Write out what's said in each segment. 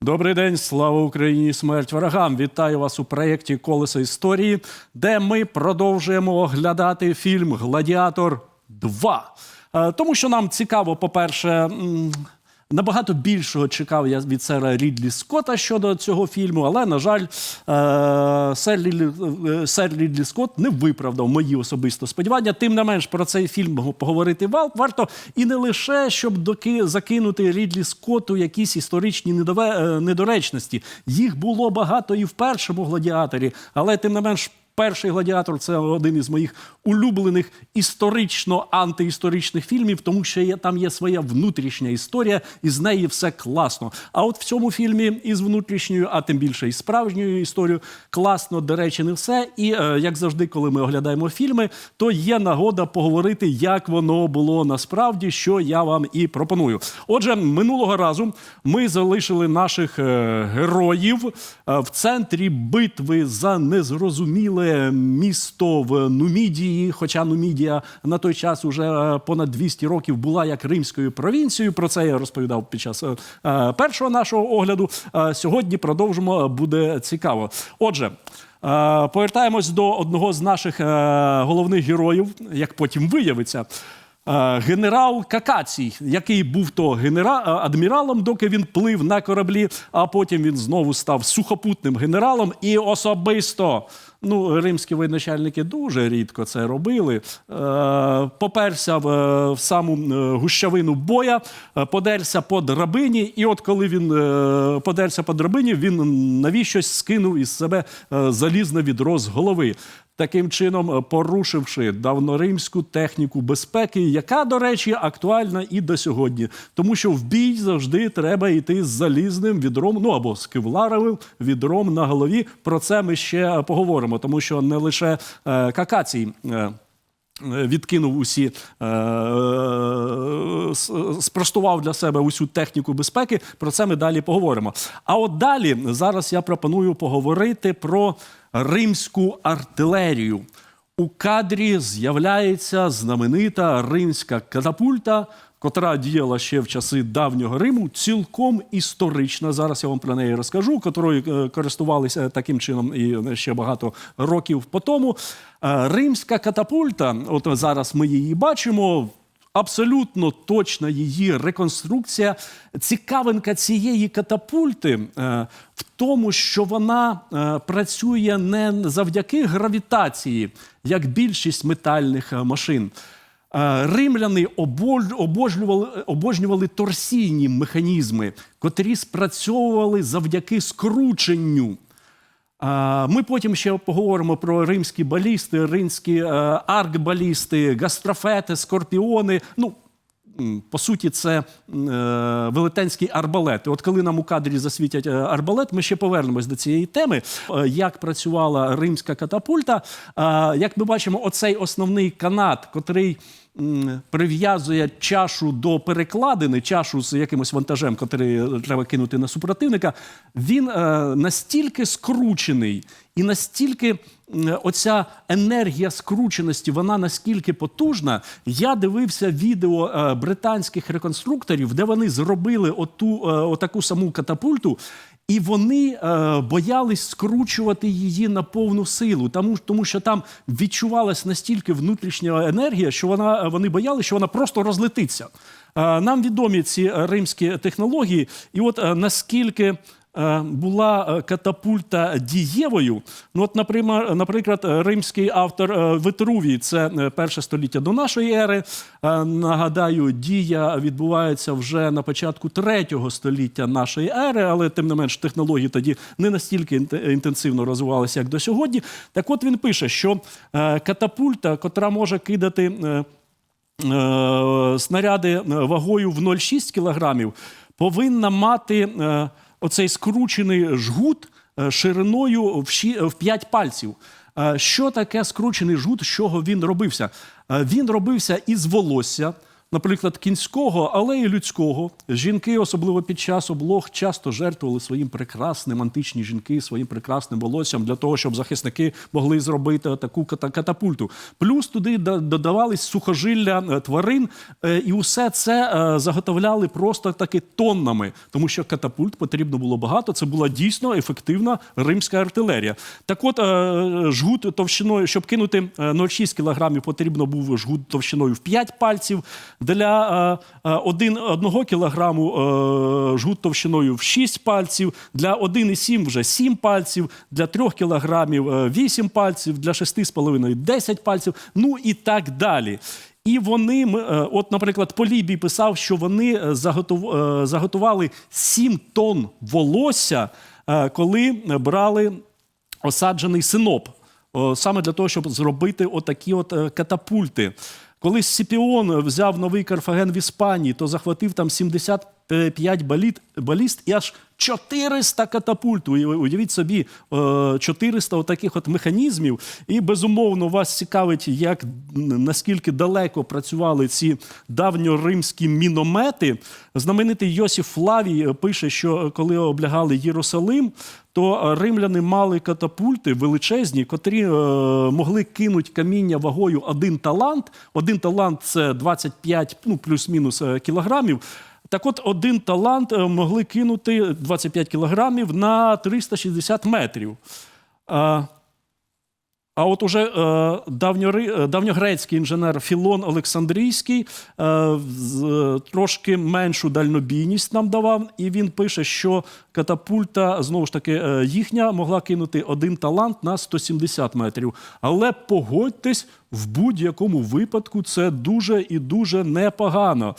Добрий день, слава Україні, смерть ворогам! Вітаю вас у проєкті Колесо історії, де ми продовжуємо оглядати фільм Гладіатор 2. Е, Тому що нам цікаво, по-перше, набагато більшого чекав я від сера Рідлі Скотта щодо цього фільму, але, на жаль, е, сер Рідлі, е, сер Рідлі Скотт не виправдав мої особисто сподівання. Тим не менш, про цей фільм поговорити варто. І не лише, щоб доки закинути Рідлі Скотту якісь історичні недоречності. Їх було багато і в першому гладіаторі, але тим не менш. Перший гладіатор це один із моїх улюблених історично-антиісторичних фільмів, тому що є, там є своя внутрішня історія, і з неї все класно. А от в цьому фільмі із внутрішньою, а тим більше із справжньою історією, класно, до речі, не все. І е, як завжди, коли ми оглядаємо фільми, то є нагода поговорити, як воно було насправді, що я вам і пропоную. Отже, минулого разу ми залишили наших е, героїв е, в центрі битви за незрозуміле місто в Нумідії. Хоча Нумідія на той час уже е, понад 200 років була як римською провінцією. Про це я розповідав під час е, е, першого нашого огляду. Сьогодні продовжимо, буде цікаво. Отже. Повертаємось до одного з наших головних героїв, як потім виявиться. Е, Генерал Какацій, який був то генера... е, адміралом, доки він плив на кораблі, а потім він знову став сухопутним генералом і особисто. Ну, римські воєначальники дуже рідко це робили. Е, поперся в, в саму гущавину боя, подерся по драбині, і от коли він подерся по драбині, він навіщось скинув із себе залізне відро з голови таким чином е, порушивши давноримську техніку безпеки, яка, до речі, актуальна і до сьогодні. Тому що в бій завжди треба йти з залізним відром, ну або з кевларовим відром на голові. Про це ми ще поговоримо, тому що не лише е, какацій. Е, Відкинув усі, е, спростував для себе усю техніку безпеки. Про це ми далі поговоримо. А от далі зараз я пропоную поговорити про римську артилерію. У кадрі з'являється знаменита римська катапульта, котра діяла ще в часи давнього Риму, цілком історична. Зараз я вам про неї розкажу, котрою е, користувалися таким чином і ще багато років по тому. Е, Римська катапульта, от зараз ми її бачимо. Абсолютно точна її реконструкція. Цікавинка цієї катапульти е, в тому, що вона е, працює не завдяки гравітації, як більшість метальних е, машин. Римляни обожнювали, обожнювали торсійні механізми, котрі спрацьовували завдяки скрученню. Ми потім ще поговоримо про римські балісти, римські е, аркбалісти, гастрофети, скорпіони. Ну, по суті, це е, велетенський арбалет. От коли нам у кадрі засвітять е, арбалет, ми ще повернемось до цієї теми. Як працювала римська катапульта? Як ми бачимо, оцей основний канат, котрий прив'язує чашу до перекладини, чашу з якимось вантажем, котрий е, треба кинути на супротивника, він е, настільки скручений і настільки оця енергія скрученості, вона наскільки потужна. Я дивився відео е, британських реконструкторів, де вони зробили оту, отаку саму катапульту. І вони е, боялись скручувати її на повну силу, тому, тому що там відчувалась настільки внутрішня енергія, що вона вони боялися, що вона просто розлетиться. Е, нам відомі ці е, римські технології, і от е, наскільки. Е, Була е, катапульта дієвою. Ну, от, наприклад, е, римський автор Витрувій, це перше століття до нашої ери. Нагадаю, дія відбувається вже на початку третього століття нашої ери, але тим не менш технології тоді не настільки інтенсивно розвивалися, як до сьогодні. Так от він пише, що катапульта, котра може кидати. снаряди вагою в 0,6 кілограмів повинна мати оцей скручений жгут е, шириною в, ші- в 5 пальців. Е, Що таке скручений жгут, з чого він робився? Е, Він робився із волосся, наприклад, кінського, але й людського. Жінки, особливо під час облог, часто жертвували своїм прекрасним античні жінки, своїм прекрасним волоссям для того, щоб захисники могли зробити таку ката- катапульту. Плюс туди додавались сухожилля е, тварин, е, і усе це е, заготовляли просто таки тоннами, тому що катапульт потрібно було багато. Це була дійсно ефективна римська артилерія. Так от, жгут товщиною, щоб кинути е, 0,6 кілограмів, потрібно був жгут товщиною в 5 пальців. Для е, е, один, одного кілограму е, жгут товщиною в 6 пальців, для 1,7 вже 7 пальців, для 3 кілограмів е, 8 пальців, для 6,5 10 пальців, ну і так далі. І вони, от, наприклад, Полібій писав, що вони заготували 7 тонн волосся, коли брали осаджений синоп, саме для того, щоб зробити отакі от катапульти. Коли Сципіон взяв новий Карфаген в Іспанії, то захватив там 75 баліт, баліст і аж 400 катапульт. Уявіть собі, е, 400 таких от механізмів. І безумовно вас цікавить, як наскільки далеко працювали ці давньоримські міномети. Знаменитий Йосиф Флавій е, пише, що е, коли облягали Єрусалим, то е, римляни мали катапульти величезні, котрі е, могли кинути каміння вагою один талант. Один талант це 25, ну плюс-мінус е, кілограмів. Так от один талант е, могли кинути 25 кілограмів на 360 метрів. А, а от уже е, е, давньогрецький інженер Філон Олександрійський е, з, е, трошки меншу дальнобійність нам давав, і він пише, що катапульта, знову ж таки, їхня могла кинути один талант на 170 метрів. Але погодьтесь, в будь-якому випадку це дуже і дуже непогано.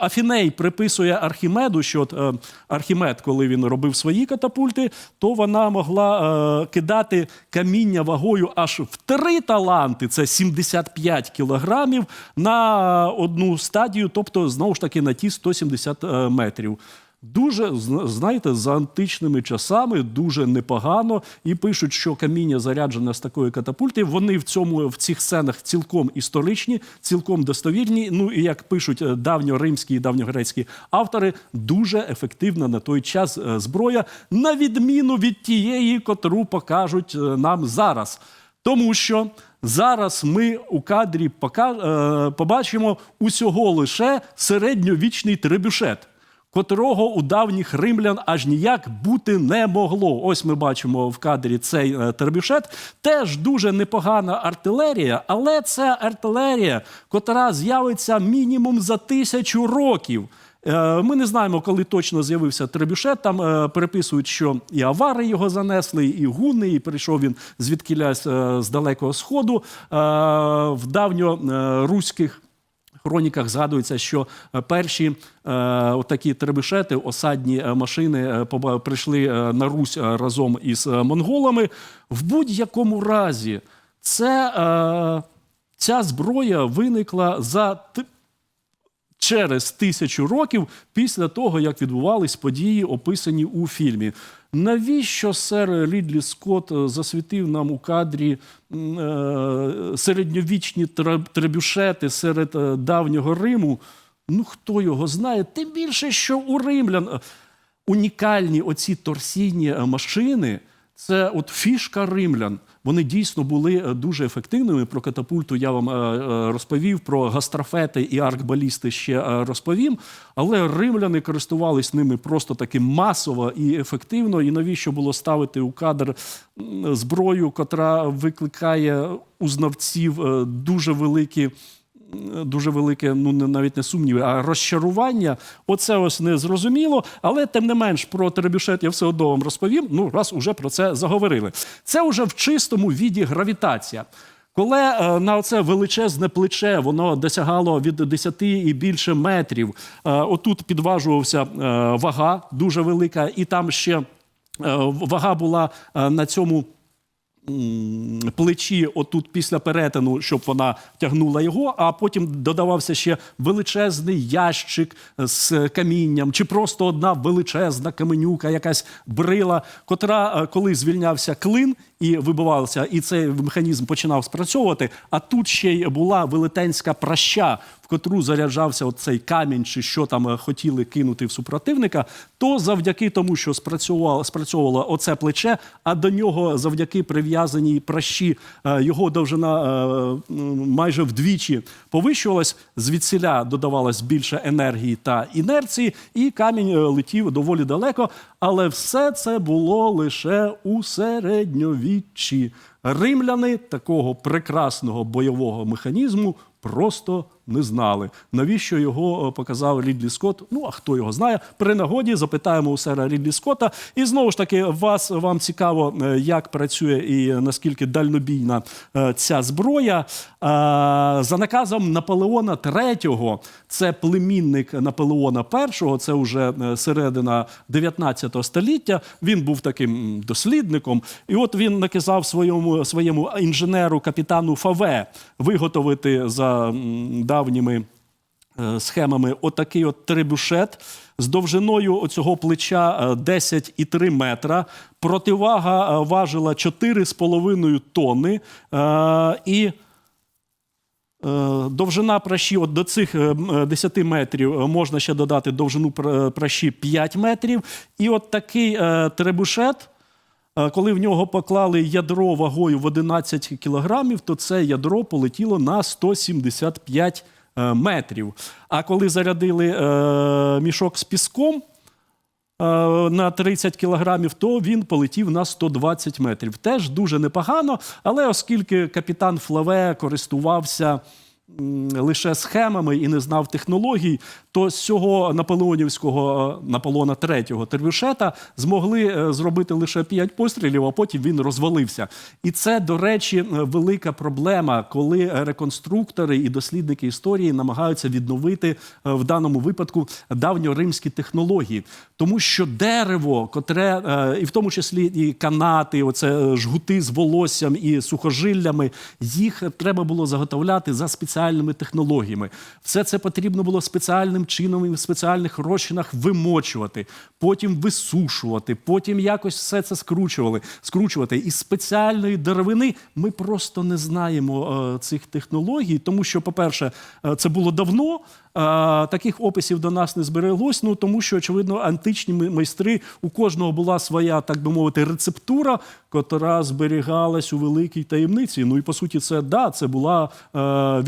Афіней приписує Архімеду, що от, е, Архімед, коли він робив свої катапульти, то вона могла е, кидати каміння вагою аж в три таланти, це 75 кілограмів, на одну стадію, тобто знову ж таки на ті 170 е, метрів. Дуже зна- знаєте, за античними часами дуже непогано. І пишуть, що каміння заряджене з такої катапульти. Вони в цьому в цих сценах цілком історичні, цілком достовірні. Ну і як пишуть е, давньоримські і давньогрецькі автори, дуже ефективна на той час е, зброя, на відміну від тієї, котру покажуть е, нам зараз. Тому що зараз ми у кадрі побачимо усього лише середньовічний требюшет котрого у давніх римлян аж ніяк бути не могло. Ось ми бачимо в кадрі цей е. Теж дуже непогана артилерія, але це артилерія, котра з'явиться мінімум за тисячу років. Е, Ми не знаємо, коли точно з'явився требюшет. Там е, переписують, що і авари його занесли, і гуни, і прийшов він звідкілясь з далекого сходу. В давньоруських хроніках згадується, що е, перші е, отакі требушети, осадні е, машини прийшли на Русь разом із монголами. В будь-якому разі, це, ця зброя виникла за через тисячу років після того, як відбувались події, описані у фільмі. Навіщо сер Рідлі Скотт е, засвітив нам у кадрі е, середньовічні требюшети серед е, давнього Риму? Ну хто його знає? Тим більше, що у римлян унікальні оці торсійні машини. Це от фішка римлян. Вони дійсно були е, дуже ефективними. Про катапульту я вам е, е, розповів, про гастрофети і аркбалісти ще розповім. Але римляни користувались ними просто таки масово і ефективно. І навіщо було ставити у кадр зброю, котра викликає у знавців дуже великі дуже велике, ну навіть не сумніви, а розчарування. Оце ось не зрозуміло. Але тим не менш про требюшет я все одно вам розповім. Ну, раз уже про це заговорили. Це вже в чистому віді гравітація. Коли е, на оце величезне плече воно досягало від 10 і більше метрів, е, отут підважувався е, вага дуже велика, і там ще вага була на цьому плечі, отут після перетину, щоб вона тягнула його, а потім додавався ще величезний ящик з камінням, чи просто одна величезна каменюка, якась брила, котра, е, коли звільнявся клин і вибивався, і цей механізм починав спрацьовувати. А тут ще й була велетенська праща, котру заряджався оцей камінь, чи що там е, хотіли кинути в супротивника, то завдяки тому, що спрацювало, спрацьовувало оце плече, а до нього завдяки прив'язаній пращі е, його довжина е, майже вдвічі повищувалась, звідсіля додавалось більше енергії та інерції, і камінь летів доволі далеко. Але все це було лише у середньовіччі. Римляни такого прекрасного бойового механізму просто не знали. Навіщо його е, показав Рідлі Скотт? Ну а хто його знає? При нагоді запитаємо у сера Рідлі Скотта. І знову ж таки, вас вам цікаво, е, як працює і наскільки дальнобійна е, ця зброя. За наказом Наполеона III, це племінник Наполеона І, це вже середина 19 століття. Він був таким дослідником, і от він наказав своєму своєму інженеру капітану Фаве виготовити за м, давніми е, схемами отакий от трибушет з довжиною оцього плеча е, 10,3 метра. Противага е, важила 4,5 тонни. Е, І Е, Довжина пращі от до цих е, м, е, 10 метрів е, можна ще додати довжину пращі 5 метрів. І от такий е, требушет, е, коли в нього поклали ядро вагою в 11 кілограмів, то це ядро полетіло на 175 е, метрів. А коли зарядили е, мішок з піском, е, на 30 кілограмів, то він полетів на 120 метрів. Теж дуже непогано, але оскільки капітан Флаве користувався лише схемами і не знав технологій, то з цього наполеонівського е, Наполеона III тервюшета змогли е, зробити лише 5 пострілів, а потім він розвалився. І це, до речі, е, велика проблема, коли реконструктори і дослідники історії намагаються відновити в даному випадку давньоримські технології, тому що дерево, котре і в тому числі і канати, оце жгути з волоссям і сухожиллями, їх треба було заготовляти за спеціальними технологіями. Все це потрібно було спеціальним чином і в спеціальних розчинах вимочувати, потім висушувати, потім якось все це скручували, скручувати. Із спеціальної деревини ми просто не знаємо е, цих технологій, тому що, по-перше, е, це було давно. е, Таких описів до нас не збереглось, ну тому що, очевидно, античні майстри у кожного була своя, так би мовити, рецептура, котра зберігалась у великій таємниці. Ну і по суті, це да, це була е,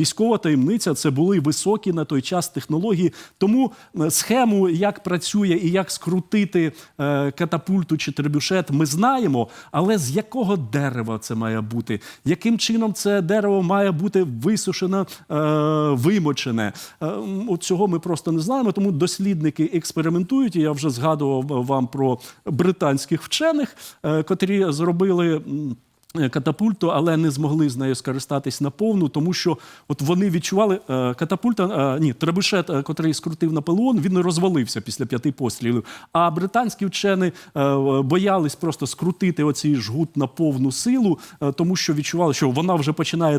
військова таємниця, це були високі на той час технології. Тому е, схему, як працює і як скрутити е, катапульту чи требюшет, ми знаємо. Але з якого дерева це має бути? Яким чином це дерево має бути висушено, е, вимочене? От цього ми просто не знаємо. Тому дослідники експериментують. І я вже згадував вам про британських вчених, котрі зробили. Е, Катапульту, але не змогли з нею скористатись наповну, тому що от вони відчували е, катапульта, е, ні, требушет, котрий скрутив Наполеон, він розвалився після п'яти пострілів. А британські вчені боялись просто скрутити оцей жгут на повну силу, тому що відчували, що вона вже починає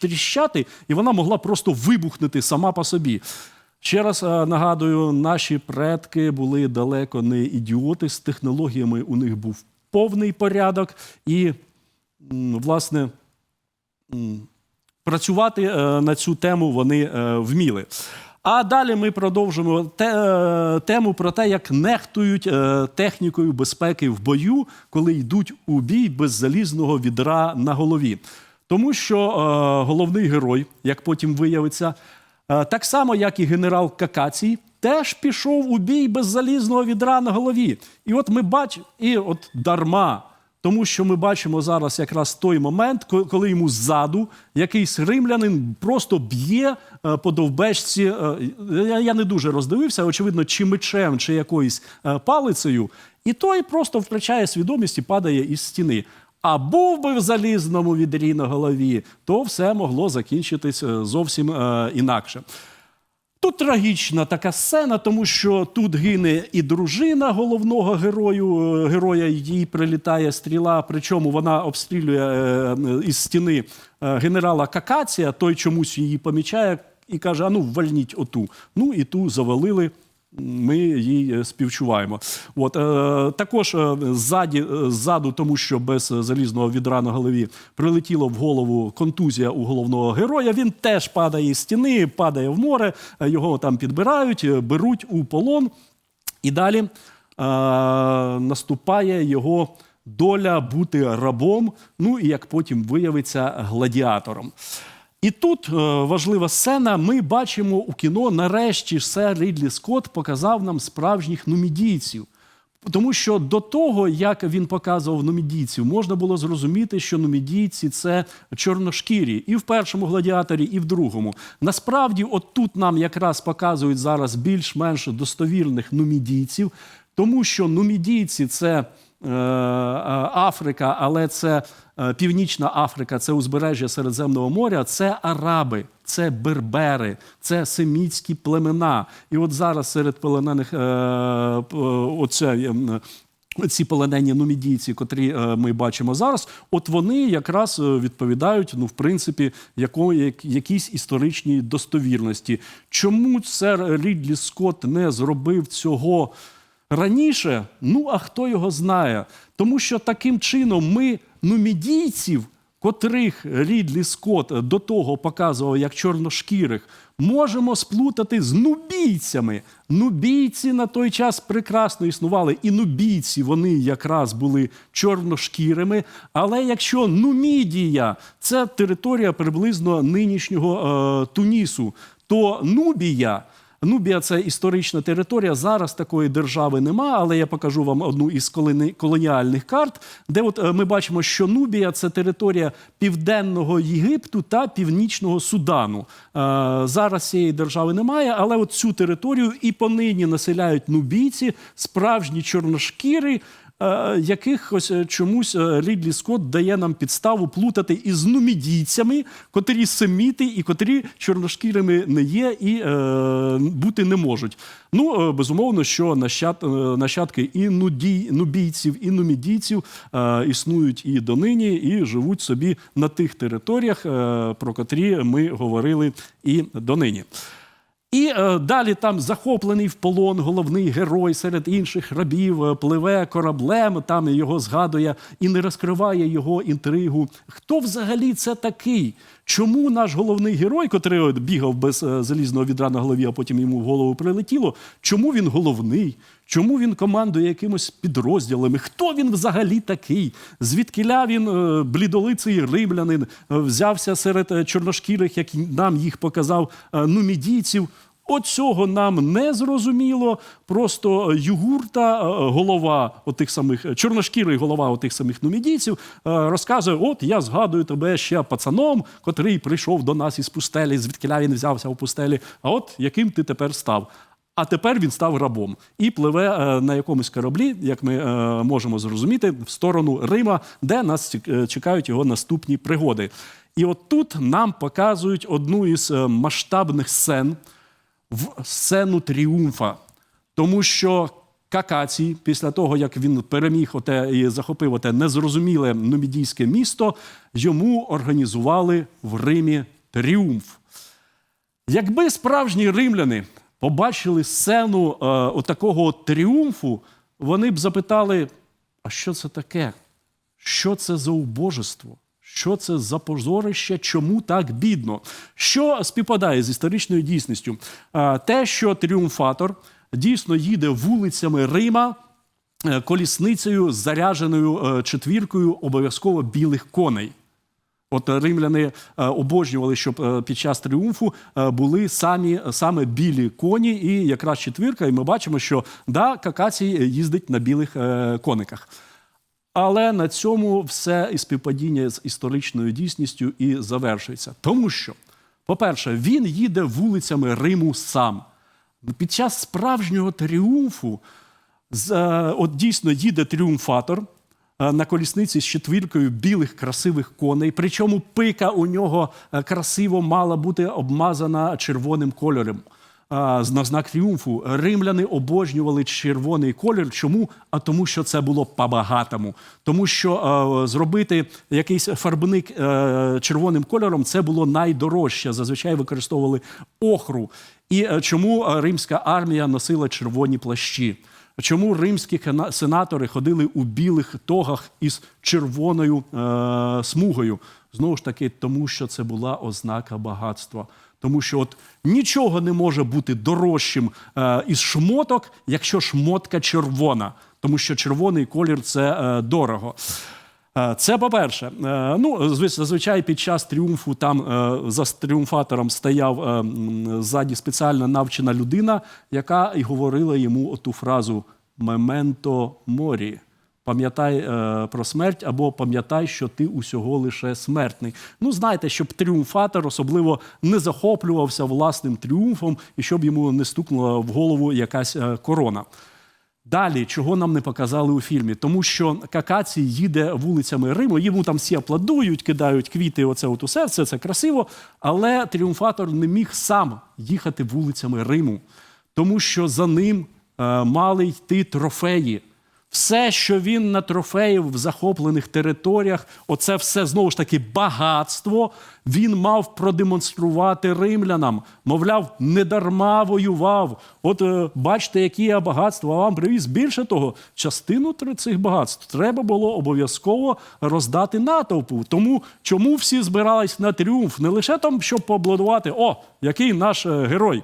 тріщати, і вона могла просто вибухнути сама по собі. Ще раз нагадую, наші предки були далеко не ідіоти з технологіями. У них був повний порядок, і, власне, працювати е, на цю тему вони е, вміли. А далі ми продовжимо те, е, тему про те, як нехтують технікою безпеки в бою, коли йдуть у бій без залізного відра на голові. Тому що головний герой, як потім виявиться, так само, як і генерал Какацій, теж пішов у бій без залізного відра на голові. І от ми бачимо, і от дарма. Тому що ми бачимо зараз якраз той момент, коли йому ззаду якийсь римлянин просто б'є е, по довбешці. е, Я, не дуже роздивився, очевидно, чи мечем, чи якоюсь е, палицею, і той просто втрачає свідомість і падає із стіни. А був би в залізному відрі на голові, то все могло закінчитись зовсім інакше. Тут трагічна така сцена, тому що тут гине і дружина головного герою, е, героя, їй прилітає стріла, причому вона обстрілює е, із стіни е, генерала Какація, той чомусь її помічає і каже: Ану, ну, вальніть оту. Ну і ту завалили ми їй е, співчуваємо. От е, також е, ззаді, е, ззаду, тому що без залізного відра на голові прилетіло в голову контузія у головного героя. Він теж падає з стіни, падає в море. Його там підбирають, беруть у полон. І далі е, наступає його доля бути рабом, ну і як потім виявиться гладіатором. І тут е, важлива сцена. Ми бачимо у кіно, нарешті сер Рідлі Скотт показав нам справжніх нумідійців. Тому що до того, як він показував нумідійців, можна було зрозуміти, що нумідійці це чорношкірі і в першому гладіаторі, і в другому. Насправді, от тут нам якраз показують зараз більш-менш достовірних нумідійців, тому що нумідійці це Африка, але це е, Північна Африка, це узбережжя Середземного моря, це араби, це бербери, це семітські племена. І от зараз серед полонених е, оце. ці полонені нумідійці, котрі е, ми бачимо зараз, от вони якраз е, відповідають, ну, в принципі, якої, як, якійсь історичній достовірності. Чому сер Рідлі Скотт не зробив цього раніше? Ну, а хто його знає? Тому що таким чином ми нумідійців, котрих Рідлі Скотт до того показував як чорношкірих, можемо сплутати з нубійцями. Нубійці на той час прекрасно існували, і нубійці вони якраз були чорношкірими. Але якщо Нумідія це територія приблизно нинішнього е, Тунісу, то Нубія. Нубія це історична територія. Зараз такої держави нема, але я покажу вам одну із колоні- колоніальних карт, де от е, ми бачимо, що Нубія це територія південного Єгипту та північного Судану. Е, Зараз цієї держави немає, але от цю територію і понині населяють нубійці, справжні чорношкіри. Е, Яких ось е, чомусь е, Рідлі Скотт дає нам підставу плутати із нумідійцями, котрі семіти і котрі чорношкірими не є і бути не можуть. Ну, безумовно, що нащад, нащадки і нудій, нубійців, і нумідійців існують і донині, і живуть собі на тих територіях, про котрі ми говорили і донині. І е, далі там захоплений в полон головний герой серед інших рабів, е, пливе кораблем, там його згадує і не розкриває його інтригу. Хто взагалі це такий? Чому наш головний герой, котрий от бігав без е, залізного відра на голові, а потім йому в голову прилетіло? Чому він головний? Чому він командує якимось підрозділами? Хто він взагалі такий? Звідкиля він е, блідолиций римлянин е, взявся серед чорношкірих, як нам їх показав нумідійців? От цього нам не зрозуміло. Просто югурта, е, голова отих самих е, чорношкірий голова отих самих нумідійців е, розказує: От я згадую тебе ще пацаном, котрий прийшов до нас із пустелі, звідкиля він взявся у пустелі. А от яким ти тепер став? А тепер він став рабом і пливе е, на якомусь кораблі, як ми е, можемо зрозуміти, в сторону Рима, де нас е, чекають його наступні пригоди. І от тут нам показують одну із е, масштабних сцен в сцену тріумфа, тому що. Какацій, після того, як він переміг оте і захопив оте незрозуміле нумідійське місто, йому організували в Римі тріумф. Якби справжні римляни побачили сцену е, отакого от тріумфу, вони б запитали: а що це таке? Що це за убожество? Що це за позорище? Чому так бідно? Що співпадає з історичною дійсністю? Те, що тріумфатор дійсно їде вулицями Рима е, колісницею, зарядженою е, четвіркою обов'язково білих коней. От римляни е, обожнювали, щоб під час тріумфу були самі саме білі коні, і якраз четвірка. І ми бачимо, що да, Какацій їздить на білих кониках. Але на цьому все і співпадіння з історичною дійсністю і завершується. Тому що, по-перше, він їде вулицями Риму сам. Під час справжнього тріумфу е, от дійсно їде тріумфатор е, на колісниці з четвіркою білих красивих коней. Причому пика у нього е, красиво мала бути обмазана червоним кольором. На знак тріумфу. Римляни обожнювали червоний колір. Чому? А тому, що це було по-багатому. Тому що зробити якийсь фарбник е, червоним кольором це було найдорожче. Зазвичай використовували охру. І е, чому е, римська армія носила червоні плащі? Чому римські сенатори ходили у білих тогах із червоною е, смугою? Знову ж таки, тому що це була ознака багатства. Тому що от нічого не може бути дорожчим е, із шмоток, якщо шмотка червона, тому що червоний колір це е, дорого. Е, Це по-перше. Е, Ну, зазвичай під час тріумфу там е, за тріумфатором стояв ззаді спеціально навчена людина, яка і говорила йому оту фразу «Мементо морі. Пам'ятай е, про смерть або пам'ятай, що ти усього лише смертний. Ну, знаєте, щоб тріумфатор особливо не захоплювався власним тріумфом і щоб йому не стукнула в голову якась е, корона. Далі, чого нам не показали у фільмі? Тому що Какаці їде вулицями Риму, йому там всі аплодують, кидають квіти, оце от усе, все це красиво. Але тріумфатор не міг сам їхати вулицями Риму, тому що за ним е, мали йти трофеї. Все, що він натрофеїв в захоплених територіях, оце все знову ж таки багатство. Він мав продемонструвати римлянам. Мовляв, не дарма воював. От е, бачите, які я багатства вам привіз. Більше того, частину цих багатств треба було обов'язково роздати натовпу. Тому чому всі збирались на тріумф? Не лише там, щоб поаплодувати, о, який наш е, герой.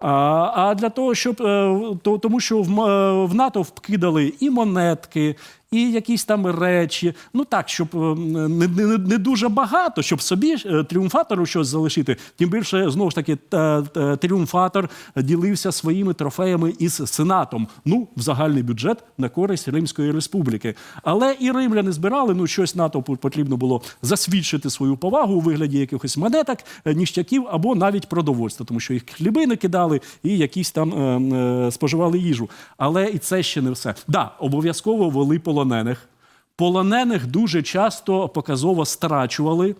А, для того, щоб е, тому, що в, НАТО вкидали і монетки, і якісь там речі. Ну так, щоб е, не, не, не дуже багато, щоб собі е, тріумфатору щось залишити. Тим більше, знову ж таки, та- та- тріумфатор ділився своїми трофеями із сенатом. Ну, в загальний бюджет на користь Римської республіки. Але і римляни збирали, ну щось натовпу потрібно було засвідчити свою повагу у вигляді якихось монеток, е, ніштяків або навіть продовольства, тому що їх хліби не кидали і якісь там е, е, споживали їжу. Але і це ще не все. Да, обов'язково вели полонених. Полонених дуже часто показово страчували.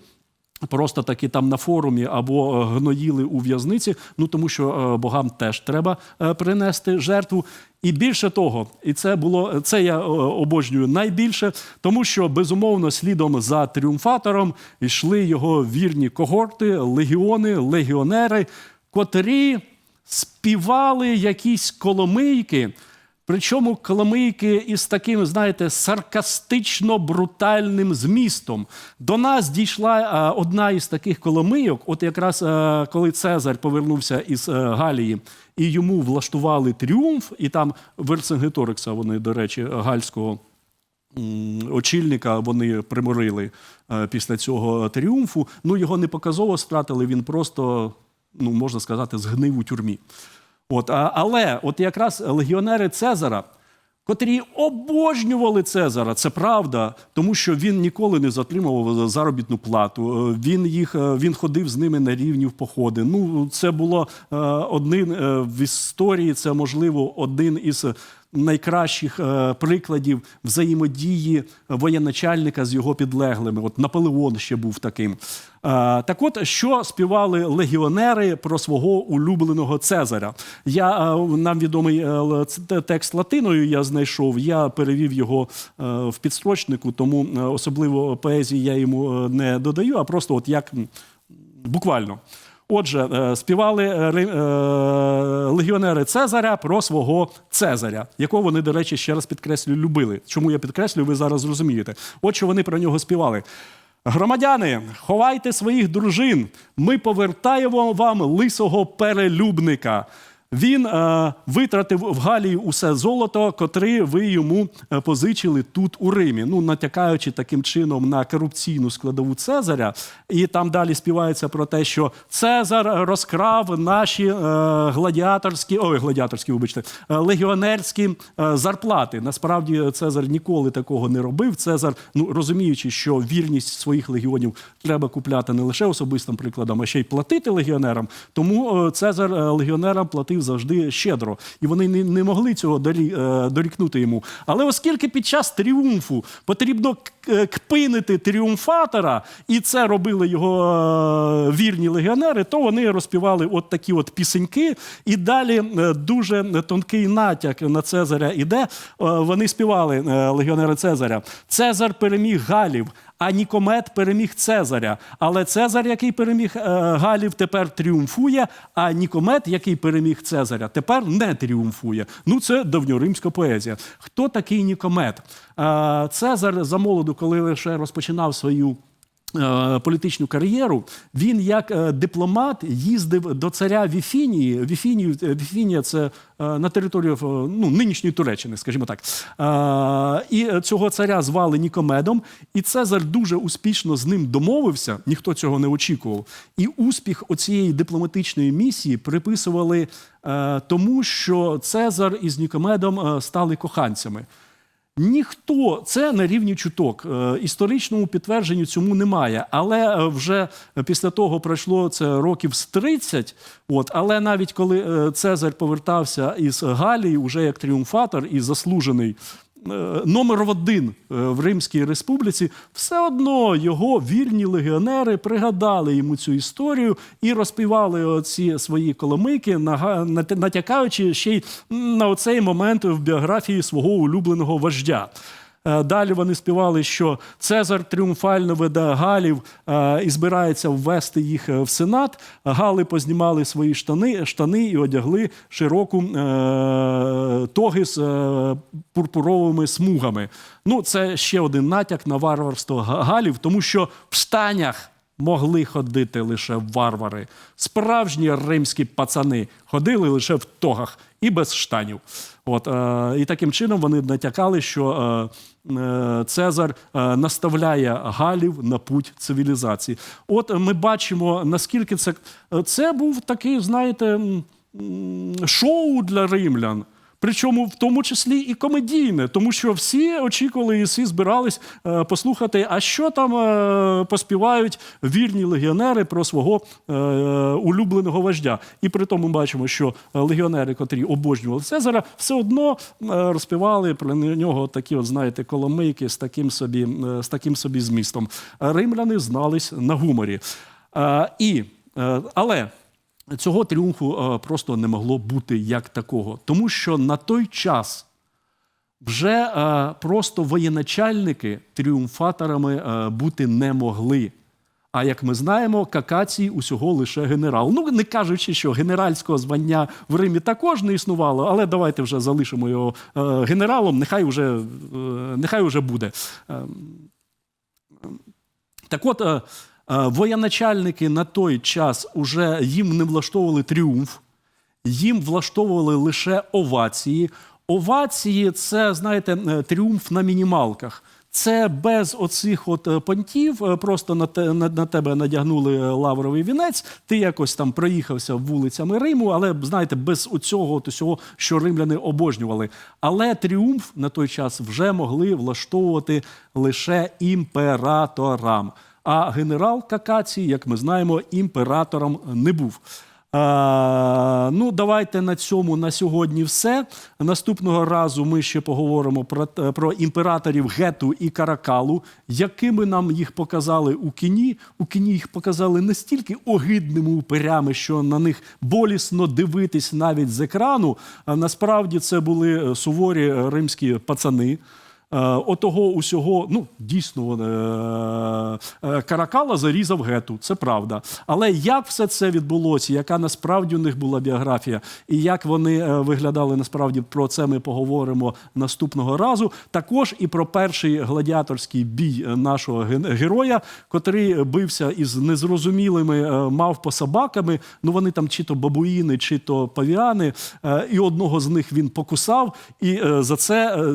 Просто таки там на форумі або е, гноїли у в'язниці, ну тому що е, богам теж треба е, принести жертву. І більше того, і це було це я обожнюю найбільше, тому що безумовно слідом за тріумфатором йшли його вірні когорти, легіони, легіонери, котрі співали якісь коломийки. Причому коломийки із таким, знаєте, саркастично брутальним змістом. До нас дійшла е, одна із таких коломийок, от якраз е, коли Цезар повернувся із е, Галії, і йому влаштували тріумф, і там Верцингеторикса, вони, до речі, гальського очільника вони приморили після цього тріумфу. Ну, його не показово стратили, він просто, ну, можна сказати, згнив у тюрмі. От, а, але от якраз легіонери Цезара, котрі обожнювали Цезара, це правда, тому що він ніколи не затримував заробітну плату. Е, Він їх е, він ходив з ними на рівні в походи. Ну, це було е, один в історії. Це можливо один із найкращих е, прикладів взаємодії воєначальника з його підлеглими. От Наполеон ще був таким. Е, так от, що співали легіонери про свого улюбленого Цезаря? Я, е, нам відомий текст латиною я знайшов, я перевів його в підстрочнику, тому особливо поезії я йому не додаю, а просто от як буквально. Отже, е, співали е, е, легіонери Цезаря про свого Цезаря, якого вони, до речі, ще раз підкреслю, любили. Чому я підкреслюю, ви зараз зрозумієте. От що вони про нього співали. Громадяни, ховайте своїх дружин. Ми повертаємо вам лисого перелюбника. Він е, витратив в Галії усе золото, котре ви йому е, позичили тут у Римі. Ну, натякаючи таким чином на корупційну складову Цезаря. І там далі співається про те, що Цезар розкрав наші е, гладіаторські, ой, гладіаторські, вибачте, е, легіонерські е, зарплати. Насправді Цезар ніколи такого не робив. Цезар, ну розуміючи, що вірність своїх легіонів треба купляти не лише особистим прикладом, а ще й платити легіонерам. Тому е, Цезар е, легіонерам платив платив завжди щедро, і вони не, не могли цього дорі, е, дорікнути йому. Але оскільки під час тріумфу потрібно е, кпинити тріумфатора, і це робили його е, вірні легіонери, то вони розпівали от такі от пісеньки. І далі дуже тонкий натяк на Цезаря іде. Вони співали легіонери Цезаря. Цезар переміг Галів. А Нікомет переміг Цезаря. Але Цезар, який переміг е, Галів, тепер тріумфує. А Нікомет, який переміг Цезаря, тепер не тріумфує. Ну, це давньоримська поезія. Хто такий Нікомет? Е, Цезар замолоду, коли лише розпочинав свою. Е, Політичну кар'єру він як е, дипломат їздив до царя Віфінії. Віфінію, е, Віфінія це на територію ну, нинішньої Туреччини, скажімо так. І цього царя звали Нікомедом, і Цезар дуже успішно з ним домовився. Ніхто цього не очікував. І успіх оцієї дипломатичної місії приписували тому, що Цезар із Нікомедом стали коханцями. Ніхто це на рівні чуток. Е, Історичному підтвердженню цьому немає. Але е, вже після того пройшло це років з 30. От, але навіть коли Цезарь Цезар повертався із Галії, уже як тріумфатор і заслужений. Е, Номер один е, в Римській республіці, все одно його вільні легіонери пригадали йому цю історію і розпівали оці свої коломийки, нага- натякаючи ще й на оцей момент в біографії свого улюбленого вождя. Е, Далі вони співали, що Цезар тріумфально веде Галів е, і збирається ввести їх е, в сенат. Гали познімали свої штани, штани і одягли широку тоги з пурпуровими смугами. Ну, це ще один натяк на варварство Галів, тому що в штанях могли ходити лише варвари. Справжні римські пацани ходили лише в тогах і без штанів. От, е, і таким чином вони натякали, що е, Цезар е, наставляє Галів на путь цивілізації. От ми бачимо, наскільки це, це був такий, знаєте, шоу для римлян. Причому в тому числі і комедійне, тому що всі очікували і всі збирались е, послухати, а що там е, поспівають вірні легіонери про свого е, улюбленого вождя. І при тому бачимо, що легіонери, котрі обожнювали Цезара, все одно розпівали про нього такі, от знаєте, коломийки з таким собі, з таким собі змістом. Римляни знались на гуморі. І, але цього тріумфу е, просто не могло бути як такого, тому що на той час вже е, просто воєначальники тріумфаторами е, бути не могли. А як ми знаємо, какацій усього лише генерал. Ну не кажучи, що генеральського звання в Римі також не існувало, але давайте вже залишимо його генералом. Нехай вже, е, нехай вже буде. Е, так от, воєначальники на той час уже їм не влаштовували тріумф, їм влаштовували лише овації. Овації це, знаєте, е, тріумф на мінімалках. Це без оцих от е, понтів, е, просто на, те, на, на тебе надягнули е, лавровий вінець, ти якось там проїхався вулицями Риму, але знаєте, без оцього от усього, що римляни обожнювали. Але тріумф на той час вже могли влаштовувати лише імператорам. А генерал Какацій, як ми знаємо, імператором не був. А, ну, давайте на цьому на сьогодні все. Наступного разу ми ще поговоримо про, про імператорів Гету і Каракалу, якими нам їх показали у кіні. У кіні їх показали настільки огидними упирями, що на них болісно дивитись навіть з екрану. А насправді це були суворі римські пацани. Е, Отого усього, ну дійсно, е, е, Каракала зарізав гету, це правда. Але як все це відбулося, яка насправді у них була біографія, і як вони виглядали насправді про це ми поговоримо наступного разу. Також і про перший гладіаторський бій нашого героя, котрий бився із незрозумілими мавпособаками. Ну вони там чи то бабуїни, чи то павіани. І одного з них він покусав, і за це е,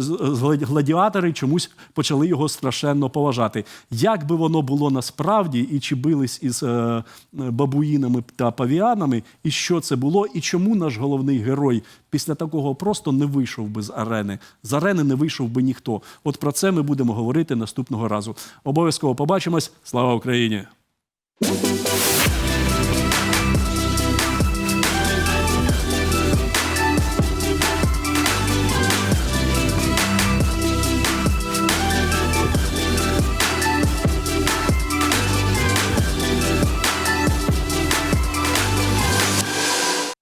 з- чомусь почали його страшенно поважати. Як би воно було насправді, і чи бились із е, бабуїнами та павіанами, і що це було, і чому наш головний герой після такого просто не вийшов би з арени. З арени не вийшов би ніхто. От про це ми будемо говорити наступного разу. Обов'язково побачимось. Слава Україні!